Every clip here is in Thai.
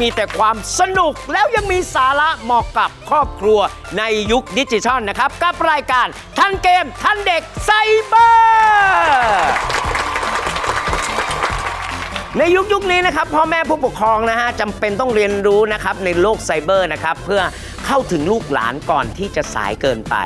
มีแต่ความสนุกแล้วยังมีสาระเหมาะกับครอบครัวในยุคดิจิทัลนะครับ กับรายการทันเกมทันเด็กไซเบอร์ในยุคยุคนี้นะครับพ่อแม่ผู้ปกครองนะฮะจำเป็นต้องเรียนรู้นะครับในโลกไซเบอร์นะครับเพื่อ เข้าถึงลูกหลานก่อนที่จะสายเกินไป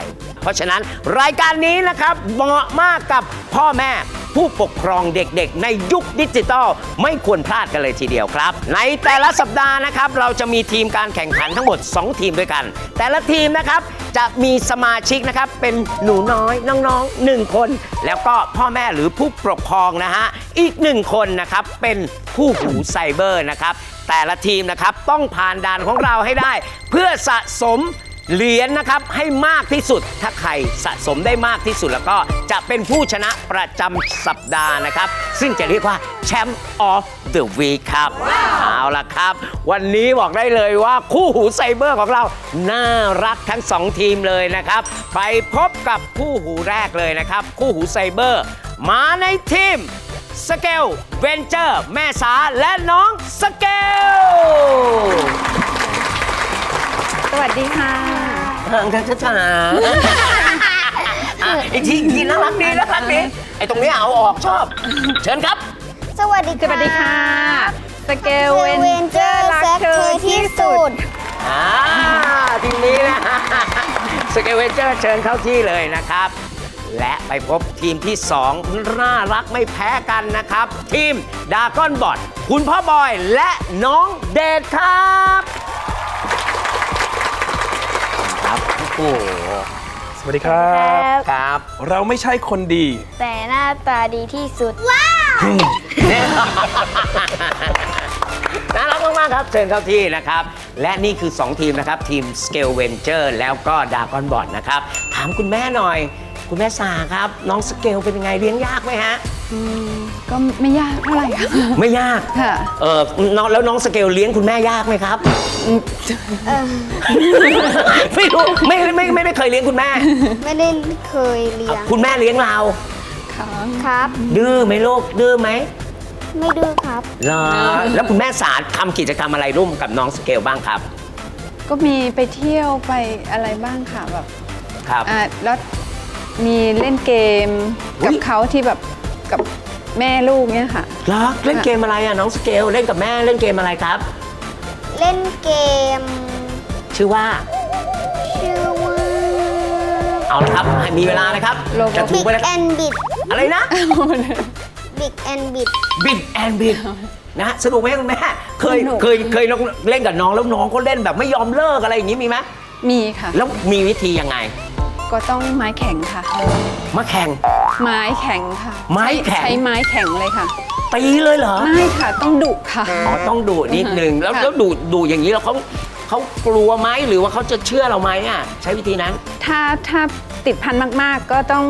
เพราะฉะนั้นรายการนี้นะครับเหมาะมากกับพ่อแม่ผู้ปกครองเด็กๆ ในยุคดิจิทัลไม่ควรพลาดกันเลยทีเดียวครับ ในแต่ละสัปดาห์นะครับ เราจะมีทีมการแข่งขันทั้งหมด 2 ทีมด้วยกัน แต่ละทีมนะครับจะมีสมาชิกนะครับ เป็นหนูน้อยน้องๆหนึ่งคน แล้วก็พ่อแม่หรือผู้ปกครองนะฮะอีกหนึ่งคนนะครับเป็น ผู้หูไซเบอร์นะครับ แต่ละทีมนะครับต้องผ่านด่านของเราให้ได้ เพื่อสะสมเหรียญนะครับให้มากที่สุด ถ้าใครสะสมได้มากที่สุดแล้วก็จะเป็นผู้ชนะประจำสัปดาห์นะครับ ซึ่งจะเรียกว่าแชมป์ออฟเดอะวีครับ เอาล่ะครับ วันนี้บอกได้เลยว่าคู่หูไซเบอร์ของเรา น่ารักทั้งสองทีมเลยนะครับ ไปพบกับคู่หูแรกเลยนะครับ คู่หูไซเบอร์ มาในทีม สเกลเวนเจอร์ แม่สาและน้องสเกลสวัสดีค่ะ ห่างกันช้าๆอะอีกทีอีกทีน่ารักดีน่ารักดีไอ้ตรงนี้เอาออกชอบ เชิญครับ สวัสดีสวัสดีค่ะ สเกลเวเวนนเจเจออร์ร์รัรักกเธเธออที่ที่สุสุด ด อ่าทีนี้นะ สเกลเวนเจอร์เชิญเข้าที่เลยนะครับ และไปพบทีมที่ 2 น่ารักไม่แพ้กันนะครับ ทีมดากอนบอดคุณพ่อบอยและน้องเดชครับครับโอ้โหสวัสดีครับ ครับเราไม่ใช่คนดี แต่หน้าตาดีที่สุด น่ารักมาก ๆ ครับ เชิญเข้าที่นะครับ และนี่คือ 2 ทีมนะครับ ทีม Scale Venture แล้วก็ d a g o n b o t นะครับ ถามคุณแม่หน่อย คุณแม่สาครับ น้องสเกลเป็นยังไงเลี้ยงยากไหมฮะก็ไม่ยากเท่าไหร่ค่ะ ไม่ยากค่ะ เออน้องแล้วน้องสเกลเลี้ยงคุณแม่ยากไหมครับ ไม่รู้ไม่ไม่ไม่ไม่เคยเลี้ยงคุณแม่ ไม่ได้เคยเลี้ยงคุณแม่เลี้ยงเราครับ ดื้อไหมลูกดื้อไหมไม่ดื้อครับ เหรอแล้วคุณแม่สาทำกิจกรรมอะไรร่วมกับน้องสเกลบ้างครับ ก็มีไปเที่ยวไปอะไรบ้างค่ะแบบครับ อ่าแล้ว มีเล่นเกมอุ๊ยกับเขาที่แบบกับแม่ลูกเนี่ยค่ะเหรอเล่นเกมอะไรอะน้องสเกลเล่นกับแม่เล่นเกมอะไรครับ เล่นเกม ชื่อว่าชื่อว่า เอาละครับให้มีเวลานะครับ Roblox จะถู Big กไปแล้วครับ and Bit อะไรนะ Big and Bit บิดแอนบิดนะสนุกไหมคุณแม่เคยสนุก เคยเคยเล่นกับน้องแล้วน้องก็เล่นแบบไม่ยอมเลิกอะไรอย่างนี้มีไหมมีค่ะ แล้วมีวิธียังไง ก็ต้องไม้แข็งค่ะ มาแข่ง ไม้แข็งค่ะไม้แข็งใช้ไม้แข็งเลยค่ะตีเลยเหรอไม่ค่ะต้องดุค่ะ อ๋อต้องดูนิดนึงแล้วค่ะ แล้วดูดูอย่างนี้แล้วเขาเขากลัวไหมหรือว่าเขาจะเชื่อเราไหมอะใช้วิธีนั้น ถ้าถ้าติดพันมากๆ ก็ต้อง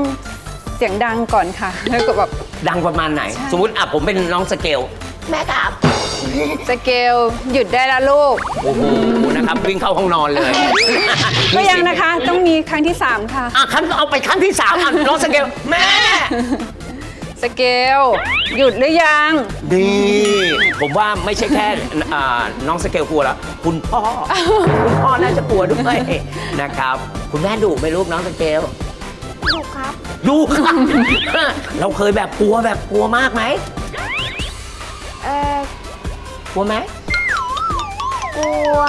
เสียงดังก่อนค่ะ แล้วก็แบบ ดังประมาณไหน ใช่ สมมติอะผมเป็นน้องสเกล แม่ครับ สเกลหยุดได้แล้วลูก โอ้โหนะครับวิ่งเข้าห้องนอนเลยก็ยังนะคะ ต้องมีครั้งที่ 3 ค่ะ อะครั้งเอาไปครั้งที่สามอะน้องสเกลแม่ สเกลหยุดหรือยัง ดีผมว่าไม่ใช่แค่อ่าน้องสเกลกลัวแล้วคุณพ่อ คุณพ่อน่าจะกลัวด้วยนะครับ คุณแม่ดุไหมลูกน้องสเกลถูกครับดุครับ เราเคยแบบกลัวแบบกลัวมากไหมเอ่อก ลัวไหมกลัว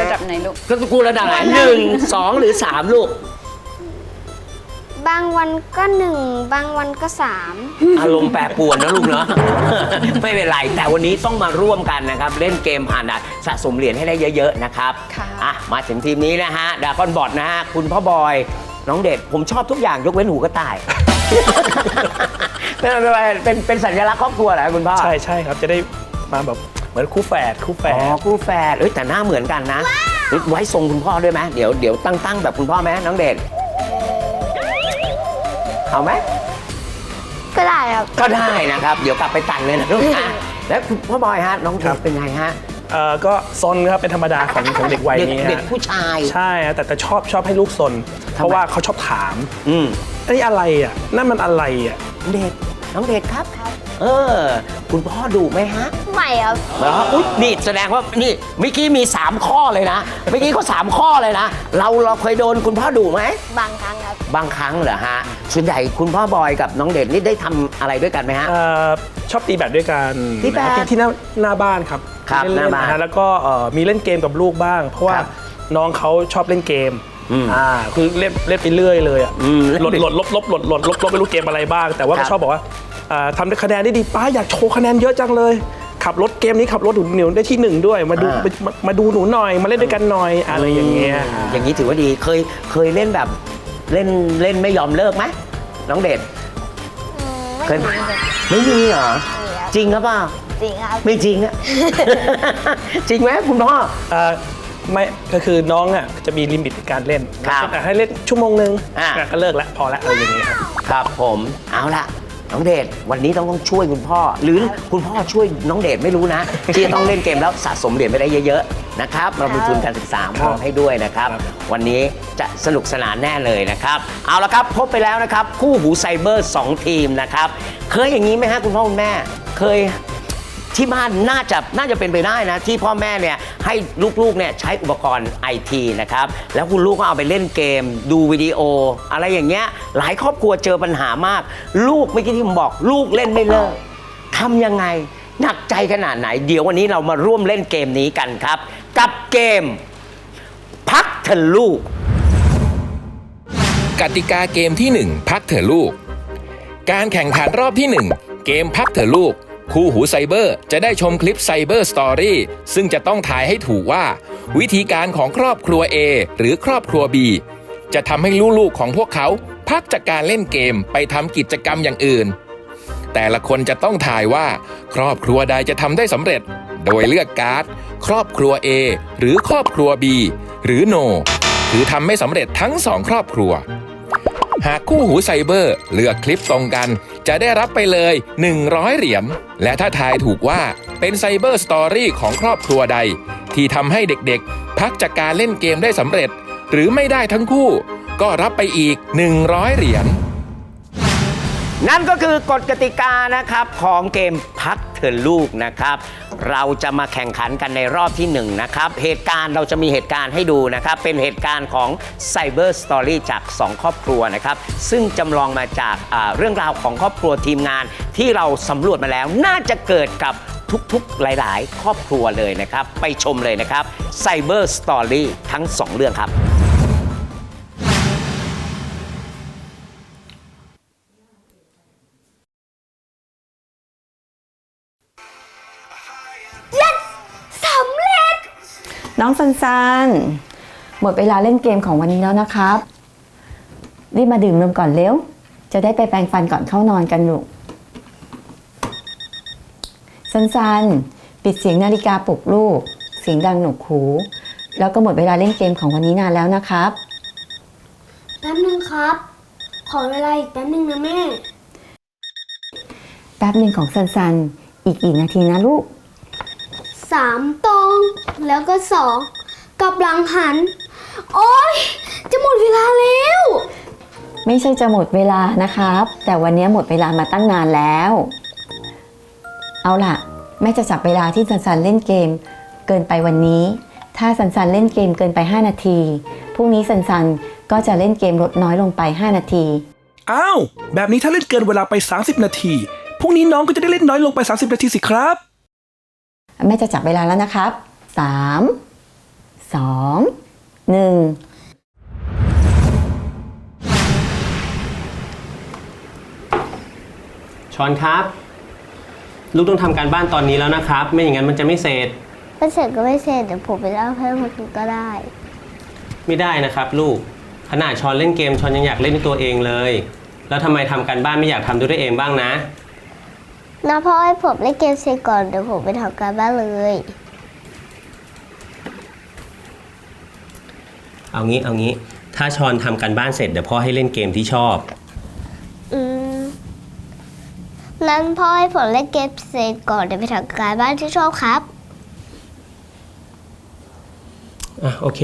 ระดับไหนลูก ก็กลัวระดับไหนหนึ่งสองหรือสามลูก บางวันก็หนึ่งบางวันก็สามอารมณ์แปรปรวนนะลูกเนาะ ไม่เป็นไร แต่วันนี้ต้องมาร่วมกันนะครับ เล่นเกมผ่านด่านสะสมเหรียญให้ได้เยอะ ๆ นะครับค่ะ อะ มาถึงทีมนี้นะฮะดากอนบอดนะฮะ คุณพ่อบอย น้องเด็ดผมชอบทุกอย่างยกเว้นหูกระต่าย เป็นอะไรเป็นเป็นสัญลักษณ์ครอบครัวเหรอคุณพ่อใช่ใช่ครับจะได้มาแบบเหมือนคู่แฝดคู่แฝอ๋อดคู่แฝดเอ้ยแต่หน้าเหมือนกันนะไว้ทรงคุณพ่อด้วยไหมเดี๋ยวเดี๋ยวตั้งตั้งแบบคุณพ่อไหมน้องเด็ดเอาไหม ก็ได้ครับ ก็ได้นะครับ เดี๋ยวกลับไปตัดเลยนะลูกนะแล้วคุณพ่อบอยฮะ น้องเด็กเป็นไงฮะ เอ่อก็ซนครับเป็นธรรมดาของของเด็กวัยเด็กนี้เด็กฮะผู้ชาย ใช่ฮะแต่แต่ชอบชอบให้ลูกซน เพราะว่าเขาชอบถามอืมอันนี้อะไรอะนั่นมันอะไรอะเด็กน้องเด็กครับ เออ คุณพ่อดุไหมฮะไม่ครับเหรออุ๊ยนี่แสดงว่านี่เมื่อกี้มี 3 ข้อเลยนะเมื่อกี้เขาสามข้อเลยนะ เราเราเคยโดนคุณพ่อดุไหมบางครั้งครับ บางครั้งเหรอฮะส่วนใหญ่คุณพ่อบอยกับน้องเด่นนี่ได้ทำอะไรด้วยกันไหมฮะ เอ่อชอบตีแบดด้วยกันตีแบดนะครับที่ที่หน้าหน้าบ้านครับครับเล่นๆหน้าบ้านะฮะแล้วก็เอ่อมีเล่นเกมกับลูกบ้าง เพราะว่าครับ น้องเขาชอบเล่นเกม อืมอ่าคือเล่นเล่นไปเรื่อยเลยอะอืมหลดหลดลบลบหลดหลดลบลบไม่รู้เกมอะไรบ้าง แต่ว่าครัก็บชอบบอกว่าอ่าทำได้คะแนนได้ดีป้าอยากโชว์คะแนนเยอะจังเลย ขับรถเกมนี้ขับรถหนูหนูได้ที่หนึ่งด้วย มาดูอ่ามามาดูหนูหน่อย มาเล่นด้วยกันหน่อยอะไรอย่างเงี้ยอย่างนี้ถือว่าดีเคยเคยเล่นแบบเล่นเล่นไม่ยอมเลิกไหมน้องเด่นอืมไม่เคยมีครับไม่มีเหรอไม่มีครับจริงครับเปล่าจริงครับไม่จริงอะจริงไหมคุณพ่ออ่า ไม่ก็คือน้องอะจะมีลิมิตในการเล่นครับอะให้เล่นชั่วโมงหนึ่งอ่าอะ ก็เลิกแล้วพอแล้วอะไรอย่างเงี้ยครับ ครับผมเอาละน้องเดชวันนี้ต้องต้องช่วยคุณพ่อ หรือคุณพ่อช่วยน้องเดชไม่รู้นะ ที่จะต้องเล่นเกมแล้วสะสมเหรียญไปได้เยอะๆนะครับเรามีทุนการศึกษามอบให้ด้วยนะครับวันนี้จะสนุกสนานแน่เลยนะครับ เอาละครับพบไปแล้วนะครับ คู่หูไซเบอร์ 2 ทีมนะครับ เคยอย่างนี้ไหมฮะคุณพ่อคุณแม่ เคย ที่บ้านน่าจะน่าจะเป็นไปได้นะ ที่พ่อแม่เนี่ยให้ลูกๆเนี่ยใช้อุปกรณ์ไอทีนะครับแล้วคุณลูกก็เอาไปเล่นเกม ดูวิดีโอ อะไรอย่างเงี้ยหลายครอบครัวเจอปัญหามาก ลูกเมื่อกี้ที่ผมบอก ลูกเล่นไม่เลิกทำยังไงหนักใจขนาดไหน เดี๋ยววันนี้เรามาร่วมเล่นเกมนี้กันครับ กับเกม พักเถอะลูก กติกาเกมที่ 1 พักเถอะลูก การแข่งขันรอบที่ 1 เกมพักเถอะลูก คู่หูไซเบอร์จะได้ชมคลิปไซเบอร์สตอรี่ซึ่งจะต้องถ่ายให้ถูกว่า วิธีการของครอบครัว A หรือครอบครัว B จะทำให้ลูกๆของพวกเขาพักจากการเล่นเกมไปทำกิจกรรมอย่างอื่น แต่ละคนจะต้องถ่ายว่า ครอบครัวใดจะทำได้สำเร็จ โดยเลือกการ์ด ครอบครัว A หรือครอบครัว B หรือ No คือทำไม่สำเร็จทั้งสองครอบครัว หากคู่หูไซเบอร์ เลือกคลิปตรงกัน จะได้รับไปเลย 100 เหรียญ และถ้าทายถูกว่าเป็นไซเบอร์สตอรี่ของครอบครัวใด ที่ทำให้เด็กๆ พักจากการเล่นเกมได้สำเร็จ หรือไม่ได้ทั้งคู่ ก็รับไปอีก 100 เหรียญ นั่นก็คือกฎกติกานะครับของเกมพักเถอะลูกนะครับ เราจะมาแข่งขันกันในรอบที่1นะครับเหตุการณ์เราจะมีเหตุการณ์ให้ดูนะครับ เป็นเหตุการณ์ของ Cyber Story จาก 2 ครอบครัวนะครับ ซึ่งจำลองมาจากเรื่องราวของครอบครัวทีมงาน ที่เราสำรวจมาแล้วน่าจะเกิดกับทุกๆ หลาย ๆ ครอบครัวเลยนะครับ ไปชมเลยนะครับ Cyber Story ทั้ง 2 เรื่องครับ น้องซันซันหมดเวลาเล่นเกมของวันนี้แล้วนะครับ รีบมาดื่มนมก่อนเร็ว จะได้ไปแปรงฟันก่อนเข้านอนกันลูกซันซันปิดเสียงนาฬิกาปลุกลูก เสียงดังหนวกหู แล้วก็หมดเวลาเล่นเกมของวันนี้นานแล้วนะครับ แป๊บนึงครับ ขอเวลาอีกแป๊บนึงนะแม่ แป๊บหนึ่งของซันซันอีกกี่นาทีนะลูก สามตรง แล้วก็สองกลับหลังหัน โอ๊ย จะหมดเวลาแล้ว ไม่ใช่จะหมดเวลานะครับ แต่วันนี้หมดเวลามาตั้งนานแล้ว เอาล่ะ แม่จะจับเวลาที่สันสันเล่นเกม เกินไปวันนี้ ถ้าสันสันเล่นเกมเกินไป 5 นาทีพรุ่งนี้สันสันก็จะเล่นเกมลดน้อยลงไป 5 นาที อ้าว แบบนี้ถ้าเล่นเกินเวลาไป 30 นาทีพรุ่งนี้น้องก็จะได้เล่นน้อยลงไป 30 นาทีสิครับ แม่จะจับเวลาแล้วนะครับ 3 2 1ชอนครับ ลูกต้องทำการบ้านตอนนี้แล้วนะครับ ไม่อย่างนั้นมันจะไม่เสร็จไม่เสร็จก็ไม่เสร็จเดี๋ยวผมไปเล่าเพิ่มมากินก็ได้ ไม่ได้นะครับ ลูกขนาดชอนเล่นเกมชอนยังอยากเล่นด้วยตัวเองเลย แล้วทำไมทำการบ้านไม่อยากทำด้วยตัวเองบ้างนะ นะพ่อให้ผมเล่นเกมเสร็จก่อนเดี๋ยวผมไปทำการบ้านเลย เอางี้เอางี้ ถ้าชอนทำการบ้านเสร็จเดี๋ยวพ่อให้เล่นเกมที่ชอบ อืมนั้นพ่อให้ผมเล่นเกมเสร็จก่อนเดี๋ยวไปทำการบ้านที่ชอบครับ อะโอเค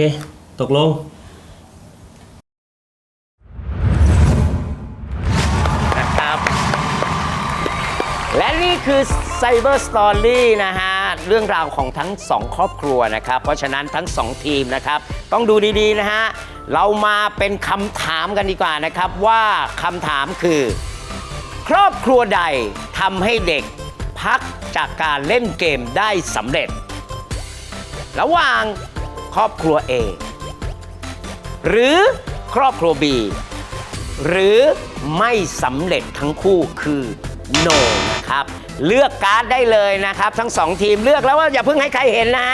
ตกลง คือ Cyber Story นะฮะ เรื่องราวของทั้งสองครอบครัวนะครับ เพราะฉะนั้นทั้งสองทีมนะครับ ต้องดูดีๆนะฮะ เรามาเป็นคำถามกันดีกว่านะครับว่าคำถามคือ ครอบครัวใดทำให้เด็กพักจากการเล่นเกมได้สำเร็จ ระหว่างครอบครัว A หรือครอบครัว B หรือไม่สำเร็จทั้งคู่คือ no นะครับ เลือกการ์ดได้เลยนะครับ ทั้งสองทีมเลือกแล้วว่าอย่าเพิ่งให้ใครเห็นนะ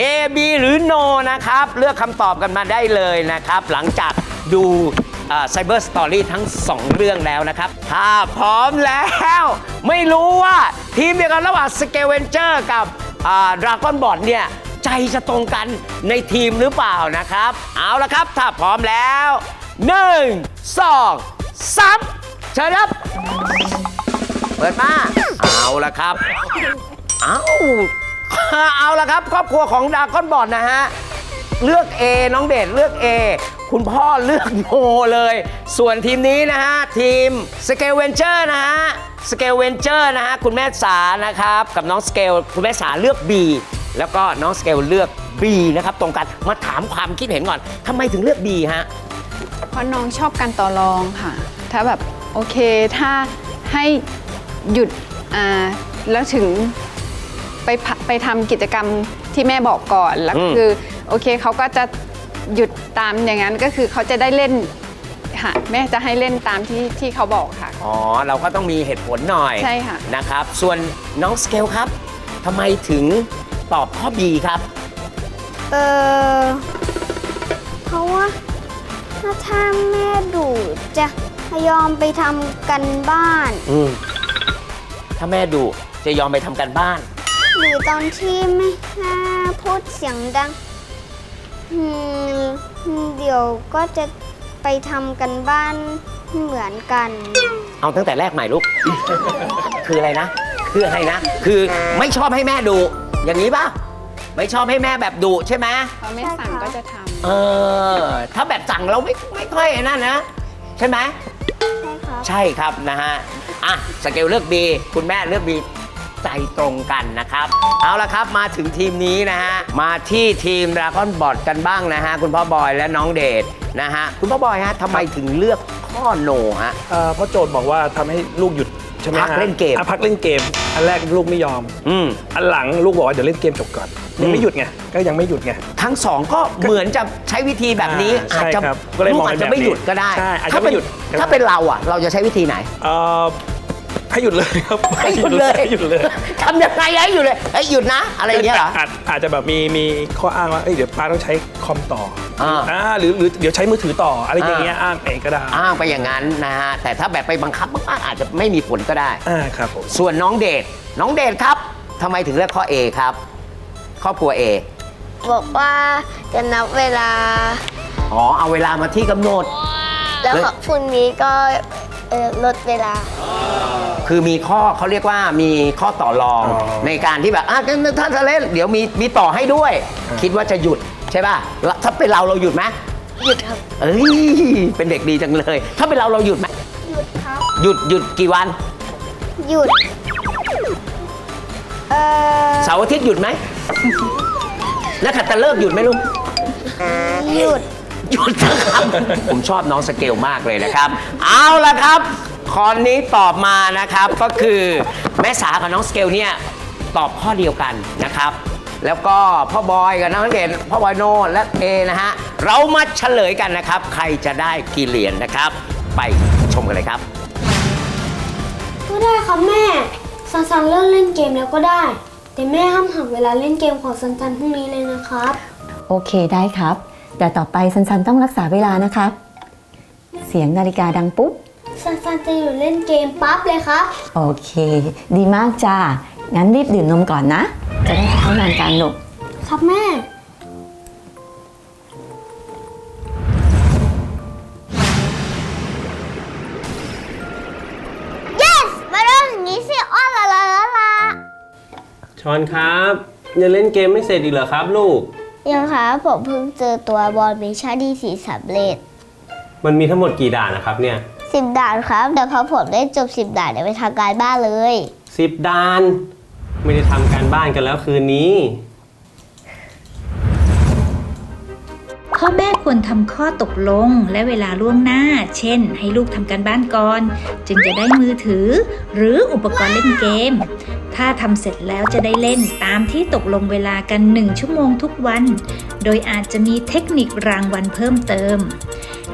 A B หรือ no นะครับ เลือกคำตอบกันมาได้เลยนะครับ หลังจากดูไซเบอร์สตอรี่ทั้ง 2 เรื่องแล้วนะครับ ถ้าพร้อมแล้ว ไม่รู้ว่าทีมเดียวกันระหว่างสเกเวนเจอร์กับดราก้อนบอดเนี่ย ใจจะตรงกันในทีมหรือเปล่านะครับ เอาละครับ ถ้าพร้อมแล้ว 1 2 3เชิญครับ เปิดมาเอาละครับ เอาเอาละครับ ครอบครัวของดาก้อนบอดนะฮะ เลือก A น้องเดชเลือก A คุณพ่อเลือกโนเลย ส่วนทีมนี้นะฮะ ทีมสเกลเวนเจอร์นะฮะสเกลเวนเจอร์นะฮะ คุณแม่สานะครับ กับน้องสเกลคุณแม่สาเลือก B แล้วก็น้องสเกลเลือก B นะครับ ตรงกันมาถามความคิดเห็นก่อนทำไมถึงเลือก B ฮะ เพราะน้องชอบการต่อรองค่ะ ถ้าแบบโอเคถ้าให้ หยุดอ่าแล้วถึงไปพะไปทำกิจกรรมที่แม่บอกก่อน แล้วอืมคือโอเคเขาก็จะหยุดตามอย่างนั้นก็คือเขาจะได้เล่นค่ะแม่จะให้เล่นตามที่ที่เขาบอกค่ะ อ๋อ เราก็ต้องมีเหตุผลหน่อยใช่ค่ะ นะครับ ส่วนน้องสเกลครับทำไมถึงตอบข้อ B ครับ เออเพราะว่าถ้าถ้าแม่ดุจะยอมไปทำกันบ้าน อืม ถ้าแม่ดุจะยอมไปทำการบ้าน หรือตอนที่ไม่แม่พูดเสียงดังอืมเดี๋ยวก็จะไปทำกันบ้านเหมือนกัน เอาตั้งแต่แรกใหม่ลูก คืออะไรนะ คืออะไรนะ คือไม่ชอบให้แม่ดุอย่างนี้ปะไม่ชอบให้แม่แบบดุใช่ไหมพอแม่สั่งก็จะทำเออ ถ้าแบบสั่งเราไม่ไม่ค่อยนั่นนะ ใช่ไหม ใช่ครับ ใช่ครับนะฮะ อะสเกลเลือก B คุณแม่เลือก B ใจตรงกันนะครับ เอาละครับมาถึงทีมนี้นะฮะ มาที่ทีมดราก้อนบอดกันบ้างนะฮะ คุณพ่อบอยและน้องเดชนะฮะ คุณพ่อบอยฮะทำไมถึงเลือกข้อโนฮะ เอ่อเพราะโจทย์บอกว่าทำให้ลูกหยุด ใช่ไหมฮะพักเล่นเกม อะพักเล่นเกม อันแรกลูกไม่ยอม อืมอันหลังลูกบอกว่าเดี๋ยวเล่นเกมจบก่อนยังไม่หยุดไงก็ยังไม่หยุดไง ทั้งสองก็เหมือนจะใช้วิธีแบบนี้อ่าอาจจะใช่ครับก็เลยลูมกองอาจเป็นจะไม่แบบนี้หยุดก็ได้ ใช่อาจจะถ้าเป็นไม่หยุดก็ได้ ถ้าเป็นเราอะ เราจะใช้วิธีไหน เอ่อ ให้หยุดเลยครับให้หยุดเลยให้หยุดเลยทำยังไงให้หยุดเลยให้หยุดนะ อะไรอย่างเงี้ยเหรอ อาจอาจจะแบบมีมีข้ออ้างว่าเอ้ยเดี๋ยวป้าต้องใช้คอมต่ออาอ่าหรือหรือเดี๋ยวใช้มือถือต่ออะไรอย่างเงี้ยอ้างเองก็ได้อ้างไปอย่างนั้นนะฮะ แต่ถ้าแบบไปบังคับมากๆอาจจะไม่มีผลก็ได้ อ่าครับผม ส่วนน้องเดช น้องเดชครับทำไมถึงเลือกข้อ A ครับ ครอบครัว A บอกว่าจะนับเวลา อ๋อ เอาเวลามาที่กำหนด แล้วแล้วพรุ่งนี้ก็ เอ่อลดเวลา คือมีข้อเขาเรียกว่ามีข้อต่อรองอ๋อในการที่แบบอะถ้าจะเล่นเดี๋ยวมีมีต่อให้ด้วย คิดว่าจะหยุดใช่ป่ะแล้วถ้าเป็นเราเราหยุดไหมหยุดครับเอ้ยเป็นเด็กดีจังเลย ถ้าเป็นเราเราหยุดไหมหยุดครับ หยุดหยุดกี่วันหยุด เอ่อเสาร์อาทิตย์หยุดไหมแล้วขัดตะเลิกหยุดไหมลุงหยุด หยุดนะครับ ผมชอบน้องสเกลมากเลยนะครับ เอาละครับข้อนี้ตอบมานะครับก็คือแม่สากับน้องสเกลเนี่ยตอบข้อเดียวกันนะครับ แล้วก็พ่อบอยกับน้องเด่นพ่อบอยโนและเอนะฮะเรามาเฉลยกันนะครับ ใครจะได้กี่เหรียญนะครับ ไปชมกันเลยครับ ก็ได้ครับแม่ซันซันเลิกเล่นเกมแล้วก็ได้ แต่แม่ห้ามหักเวลาเล่นเกมของซันซันพรุ่งนี้เลยนะครับ โอเคได้ครับ แต่ต่อไปซันซันต้องรักษาเวลานะครับ เสียงนาฬิกาดังปุ๊บซันซันจะอยู่เล่นเกมปั๊บเลยครับ โอเค ดีมากจ้า งั้นรีบดื่มนมก่อนนะ จะได้เข้านานการหนุกครับแม่ yes มาเริ่มอย่างนี้สิอ้อนละละละละ ชอนครับยังเล่นเกมไม่เสร็จอีกเหรอครับลูก ยังครับผมเพิ่งเจอตัวบอลมิชชั่นที่สีสำเร็จ มันมีทั้งหมดกี่ด่านนะครับเนี่ยสิบด่านครับเดี๋ยวพอผมได้จบสิบด่านเดี๋ยวไปทำการบ้านเลย สิบดาน ไม่ได้ทำการบ้านกันแล้วคืนนี้ พ่อแม่ควรทำข้อตกลงและเวลาล่วงหน้า เช่น ให้ลูกทำการบ้านก่อน จึงจะได้มือถือ หรืออุปกรณ์เล่นเกม ถ้าทำเสร็จแล้วจะได้เล่นตามที่ตกลงเวลากัน 1 ชั่วโมงทุกวัน โดยอาจจะมีเทคนิครางวัลเพิ่มเติม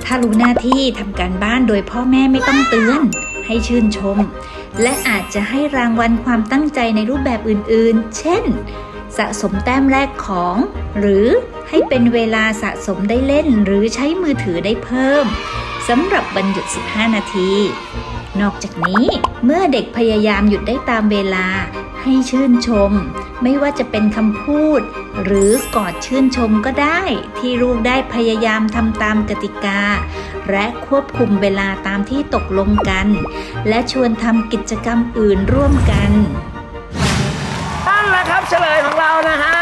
ถ้ารู้หน้าที่ทำการบ้านโดยพ่อแม่ไม่ต้องเตือน ให้ชื่นชม และอาจจะให้รางวัลความตั้งใจในรูปแบบอื่นๆ เช่น สะสมแต้มแรกของ หรือให้เป็นเวลาสะสมได้เล่น หรือใช้มือถือได้เพิ่มสำหรับวันหยุด 15 นาที นอกจากนี้เมื่อเด็กพยายามหยุดได้ตามเวลา ให้ชื่นชม ไม่ว่าจะเป็นคำพูด หรือกอดชื่นชมก็ได้ ที่ลูกได้พยายามทำตามกติกา และควบคุมเวลาตามที่ตกลงกัน และชวนทำกิจกรรมอื่นร่วมกันนั่นแหละครับเฉลยของเรานะฮะ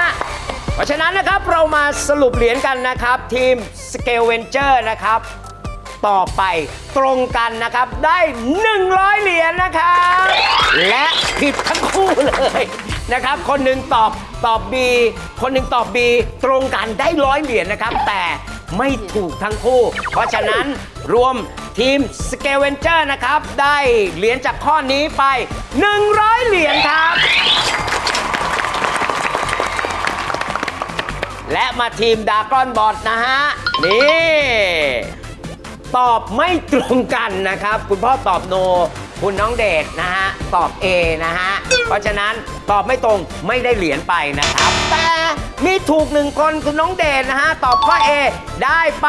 เพราะฉะนั้นนะครับเรามาสรุปเหรียญกันนะครับ ทีม Scale Venture นะครับ ต่อไปตรงกันนะครับได้ 100 เหรียญนะครับและผิดทั้งคู่เลยนะครับ คนหนึ่งตอบตอบ B คนหนึ่งตอบ B ตรงกันได้ร้อยเหรียญนะครับ แต่ไม่ถูกทั้งคู่ เพราะฉะนั้นรวมทีม Scale Venture นะครับ ได้เหรียญจากข้อนี้ไป 100 เหรียญครับ และมาทีมดากอนบอดนะฮะ นี่ ตอบไม่ตรงกันนะครับ คุณพ่อตอบโน คุณน้องเดชนะฮะ ตอบ A นะฮะ เพราะฉะนั้นตอบไม่ตรงไม่ได้เหรียญไปนะครับ แต่มีถูกหนึ่งคนคุณน้องเดชนะฮะ ตอบข้อ A ได้ไป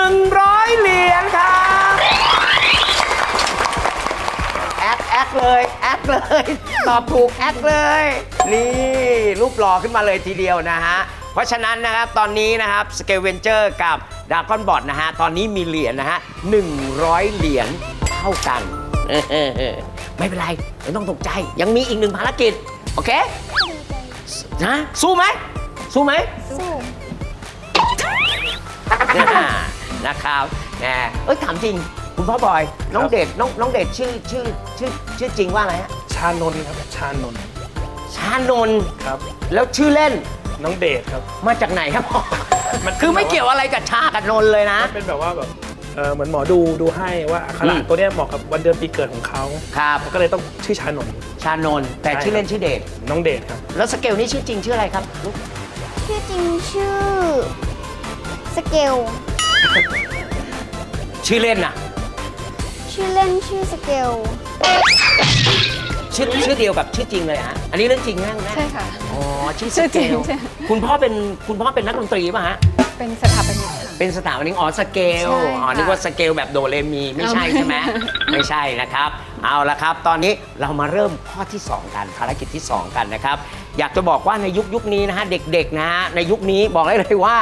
100 เหรียญครับแอคแอคเลยแอคเลย ตอบถูกแอคเลย นี่รูปหล่อขึ้นมาเลยทีเดียวนะฮะ เพราะฉะนั้นนะครับตอนนี้นะครับสเกลเวนเจอร์กับดากอนบอดนะฮะตอนนี้มีเหรียญนะฮะ100 เหรียญเท่ากัน ไม่เป็นไร ไม่ต้องตกใจ ยังมีอีกหนึ่งภารกิจ โอเคนะสู้ไหม สู้ไหมสู้นะครับแหมเอ้ยถามจริง คุณพ่อบอย น้องเดชน้องน้องเดชชื่อชื่อชื่อชื่อจริงว่าอะไรฮะ ชานนท์ครับ ชานนท์ชานนท์ครับ แล้วชื่อเล่น น้องเดชครับ มาจากไหนครับพ่อมันคือไม่เกี่ยวอะไรกับชากับนนท์เลยนะเป็นแบบว่าแบบเออเหมือนหมอดูดูให้ว่าอักขระอืม ตัวเนี้ยเหมาะกับวันเดือนปีเกิดของเขาครับ ก็เลยต้องชื่อชานนท์ชานนท์แต่ใช่ชื่อเล่นชื่อเดชน้องเดชครับ แล้วสเกลนี่ชื่อจริงชื่ออะไรครับลูกชื่อจริงชื่อ สเกล ชื่อเล่นน่ะ ชื่อเล่นชื่อสเกล ชื่อชื่อเดียวกับชื่อจริงเลยฮะอันนี้เรื่องจริงนะคุณแม่ใช่ค่ะ อ๋อชื่อสชื่อเกจริงลใช่ คุณพ่อเป็นคุณพ่อเป็นนักดนตรีป่ะฮะเป็นสถาปนิกค่ะ เป็นสถาปนิกอ๋อสเกลใช่อ๋อค่ะนึกว่าสเกลแบบโดเรมีไม่ใช่เอาใช่ไหมไม่ใช่นะครับ เอาละครับ ตอนนี้เรามาเริ่มข้อที่ 2 กันภารกิจที่ 2 กันนะครับ อยากจะบอกว่าในยุคยุคนี้นะฮะเด็กๆนะฮะในยุคนี้บอกได้เลยว่า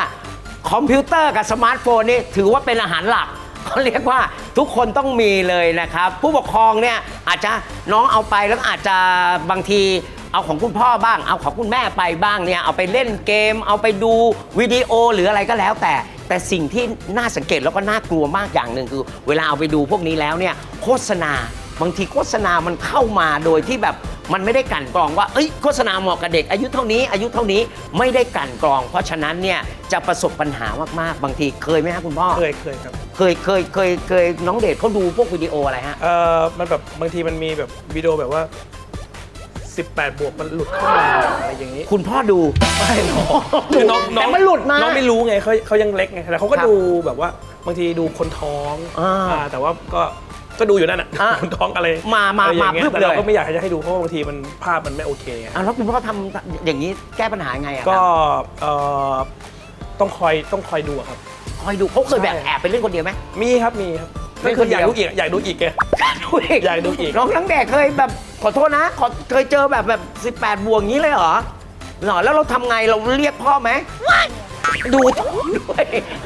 คอมพิวเตอร์กับสมาร์ทโฟนนี่ถือว่าเป็นอาหารหลัก เขาเรียกว่าทุกคนต้องมีเลยนะครับ ผู้ปกครองเนี่ยอาจจะน้องเอาไปแล้วอาจจะบางทีเอาของคุณพ่อบ้าง เอาของคุณแม่ไปบ้างเนี่ยเอาไปเล่นเกม เอาไปดูวิดีโอหรืออะไรก็แล้วแต่ แต่สิ่งที่น่าสังเกตแล้วก็น่ากลัวมากอย่างหนึ่งคือ เวลาเอาไปดูพวกนี้แล้วเนี่ยโฆษณา บางทีโฆษณามันเข้ามาโดยที่แบบมันไม่ได้กลั่นกรองว่าเอ้ยโฆษณาเหมาะกับเด็กอายุเท่านี้ อายุเท่านี้ไม่ได้กลั่นกรอง เพราะฉะนั้นเนี่ยจะประสบปัญหามากๆ บางทีเคยไหมฮะคุณพ่อเคยเคยครับเคยเคยเคยเคยน้องเดชเขาดูพวกวิดีโออะไรฮะ เออมันแบบบางทีมันมีแบบวิดีโอแบบว่า 18 บวกมันหลุดเข้ามาอะไรอย่างนี้ คุณพ่อดูไม่น้องคือน้องน้แต่องมันหลุดมา น้องไม่รู้ไงเขาเขายังเล็กไงแต่เขาก็ครับดูแบบว่าบางทีดูคนท้องอ่าอ่าแต่ว่าก็ ก็ดูอยู่นั่นน่ะอ่าคนท้องอะไรมามาอะไรอย่างเงี้มาพึยบแต่เราเลยก็ไม่อยากให้ให้ดูเพราะว่าบางทีมันภาพมันไม่โอเคไง อะแล้วคุณพ่อทำอย่างนี้แก้ปัญหาไงอะก็ครับเอ่อต้องคอยต้องคอยดูอะครับ คอยดูเขาเคยแบบใช่ แอบไปเล่นคนเดียวไหม มีครับมีครับเล่ก็นคือคนเดีอยยวยากดูอีกอยากดูอีกไงดูอีกอยากดูอีก น้องนังแดกเคยแบบขอโทษนะขอเคยเจอแบบแบบ 18 บวกอย่างนี้เลยเหรอเหรอแล้วเราทำไงเราเรียกพ่อไหม ดูด้วย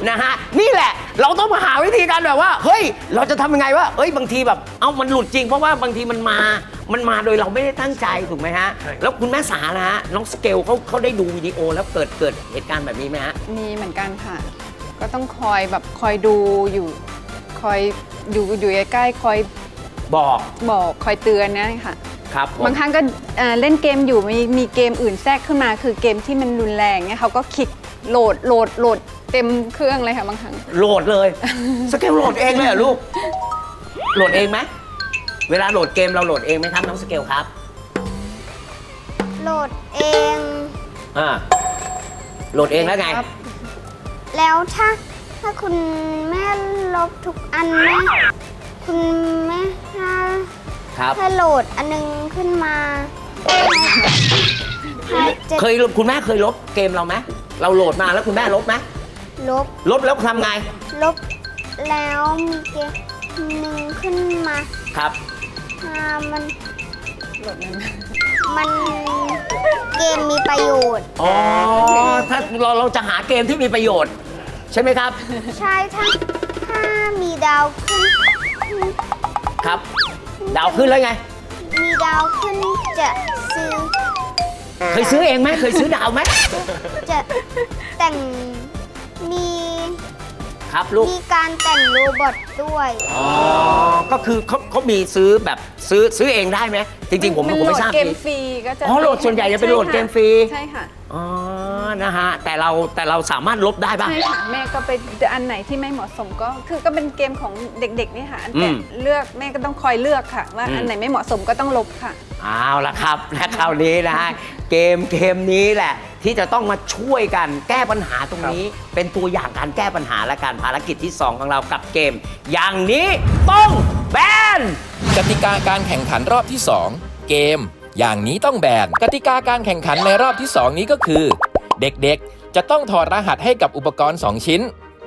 นะฮะนี่แหละ เราต้องมาหาวิธีการแบบว่า เฮ้ย เราจะทำยังไงว่าเอ้ยบางทีแบบ เอ้ามันหลุดจริงเพราะว่าบางทีมันมา มันมาโดยเราไม่ได้ตั้งใจถูกไหมฮะใช่แล้วคุณแม่สานะฮะน้องสเกลเขาเขาได้ดูวิดีโอแล้วเกิดเกิดเหตุการณ์แบบนี้ไหมฮะ มีเหมือนกันค่ะ ก็ต้องคอยแบบคอยดูอยู่คอยอยู่อยู่ใกล้ๆคอยบอกบอกคอยเตือนนะค่ะ ครับผม บางครั้งก็เอ่อเล่นเกมอยู่มีมีเกมอื่นแทรกขึ้นมา คือเกมที่มันรุนแรงเนี่ยเขาก็คลิก โหลดโหลดโหลดเต็มเครื่องเลยค่ะบางครั้ง โหลดเลย สเกลโหลดเองเลยเหรอลูก โหลดเองไหมเวลาโหลดเกมเราโหลดเองไหมครับน้องสเกลครับโหลดเอง อ่าโหลดเองแล้วไง ครับ แล้วถ้าถ้าคุณแม่ลบทุกอันแม่คุณแม่ถ้าครับ ถ้าโหลดอันนึงขึ้นมาถ้าจะเคยคุณแม่เคยลบเกมเราไหม เราโหลดมาแล้วคุณแม่ลบไหมลบ ลบแล้วทำไง ลบ แล้วมีเกมหนึ่งขึ้นมาครับ อ่ามันมันเกมมีประโยชน์ อ๋อ ถ้าเราเราจะหาเกมที่มีประโยชน์ ใช่ไหมครับ ใช่ถ้าถ้ามีดาวขึ้น ครับ ดาวขึ้นแล้วไง มีดาวขึ้นจะซื้อ เคยซื้อเองไหมเคยซื้อดาวไหมจะแต่งมีครับลูก มีการแต่งโรบอทด้วย อ๋อ ก็คือเขาเขามีซื้อแบบซื้อซื้อเองได้ไหมจริง ๆ ผมผมไม่ทราบนโหลดเกมจริงฟรีก็จะอ๋อโหลดส่วนใหญ่จะเป็นโหลดเกมฟรี ใช่ค่ะ อ๋อ นะฮะ แต่เราแต่เราสามารถลบได้ป่ะ ใช่ค่ะแม่ก็ไปอันไหนที่ไม่เหมาะสมก็คือก็เป็นเกมของเด็กๆนี่ค่ะอันอืแต่มเลือกแม่ก็ต้องคอยเลือกค่ะ ว่าอืม อันไหนไม่เหมาะสมก็ต้องลบค่ะ เอาละครับและคราวนี้นะฮะเกมเกมนี้แหละ ที่จะต้องมาช่วยกันแก้ปัญหาตรงนี้ เป็นตัวอย่างการแก้ปัญหาและการภารกิจที่ 2 ของเรากับเกม อย่างนี้ต้องแบน กติกาการแข่งขันรอบที่ 2 เกม อย่างนี้ต้องแบนกติกาการแข่งขันในรอบที่ 2 นี้ก็คือ เด็กๆ จะต้องถอดรหัสให้กับอุปกรณ์ 2 ชิ้น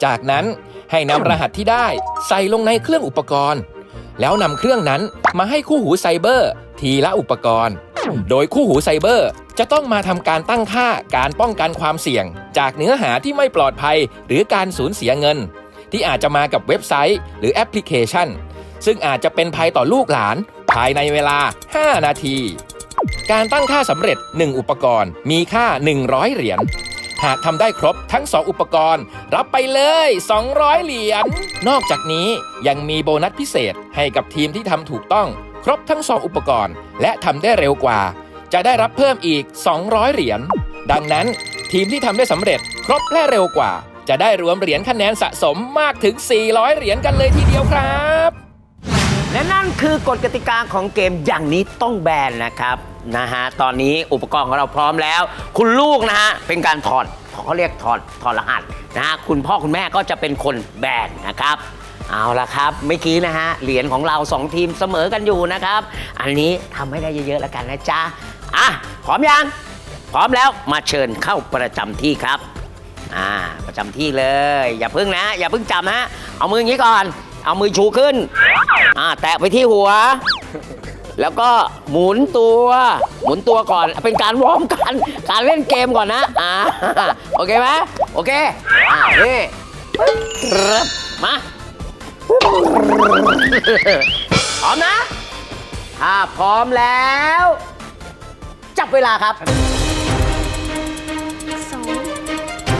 จากนั้นให้นำรหัสที่ได้ใส่ลงในเครื่องอุปกรณ์ แล้วนำเครื่องนั้นมาให้คู่หูไซเบอร์ ทีละอุปกรณ์ โดยคู่หูไซเบอร์จะต้องมาทำการตั้งค่าการป้องกันความเสี่ยง จากเนื้อหาที่ไม่ปลอดภัยหรือการสูญเสียเงิน ที่อาจจะมากับเว็บไซต์ หรือแอปพลิเคชัน ซึ่งอาจจะเป็นภัยต่อลูกหลาน ภายในเวลา 5 นาที การตั้งค่าสำเร็จ 1 อุปกรณ์ มีค่า 100 เหรียญหากทำได้ครบทั้ง 2 อุปกรณ์ รับไปเลย 200 เหรียญนอกจากนี้ยังมีโบนัสพิเศษให้กับทีมที่ทำถูกต้อง ครบทั้ง 2 อุปกรณ์ และทำได้เร็วกว่า จะได้รับเพิ่มอีก 200 เหรียญดังนั้นทีมที่ทำได้สำเร็จ ครบและเร็วกว่า จะได้รวมเหรียญคะแนนสะสมมากถึง 400 เหรียญกันเลยทีเดียวครับ และนั่นคือกฎกติกาของเกมอย่างนี้ต้องแบนนะครับ นะฮะ ตอนนี้อุปกรณ์ของเราพร้อมแล้ว คุณลูกนะฮะ เป็นการถอดเขาเรียกถอดถอดรหัสนะฮะ คุณพ่อคุณแม่ก็จะเป็นคนแบนนะครับ เอาละครับ เมื่อกี้นะฮะ เหรียญของเราสองทีมเสมอกันอยู่นะครับ อันนี้ทำให้ได้เยอะๆแล้วกันนะจ๊ะ อะ พร้อมยัง พร้อมแล้วมาเชิญเข้าประจำที่ครับ อ่า ประจำที่เลย อย่าพึ่งนะ อย่าพึ่งจับนะเอามืออย่างนี้ก่อน เอามือชูขึ้น อ่า แตะไปที่หัว แล้วก็หมุนตัว หมุนตัวก่อนเป็นการวอร์มกันการเล่นเกมก่อนนะอ่าโอเคไหมโอเคอ่านี่มาพร้อมนะถ้าพร้อมแล้ว จับเวลาครับ สอง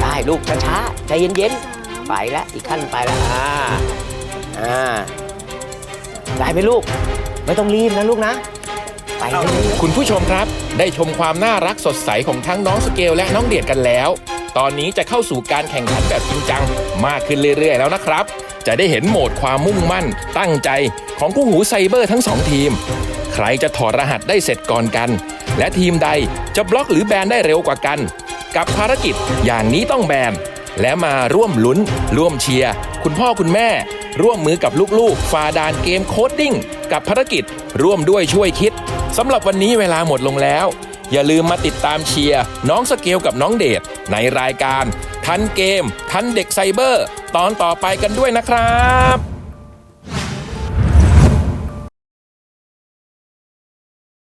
ได้ลูกช้าๆใจเย็นๆ ไปแล้วอีกขั้นไปแล้วอ่าอ่าได้ไหมลูก ไม่ต้องรีบนะลูกนะ ไปเรื่อยคุณผู้ชมครับ ได้ชมความน่ารักสดใสของทั้งน้องสเกลและน้องเดียดกันแล้ว ตอนนี้จะเข้าสู่การแข่งขันแบบจริงจังมากขึ้นเรื่อยๆแล้วนะครับ จะได้เห็นโหมดความมุ่งมั่น ตั้งใจของคู่หูไซเบอร์ทั้งสองทีม ใครจะถอดรหัสได้เสร็จก่อนกัน และทีมใดจะบล็อกหรือแบนได้เร็วกว่ากัน กับภารกิจอย่างนี้ต้องแบน และมาร่วมลุ้น ร่วมเชียร์ คุณพ่อคุณแม่ ร่วมมือกับลูกๆฝ่าด่านเกมโคดดิ้งกับภารกิจร่วมด้วยช่วยคิดสำหรับวันนี้เวลาหมดลงแล้ว อย่าลืมมาติดตามเชียร์น้องสเกลกับน้องเดชในรายการ ทันเกม ทันเด็กไซเบอร์ ตอนต่อไปกันด้วยนะครับ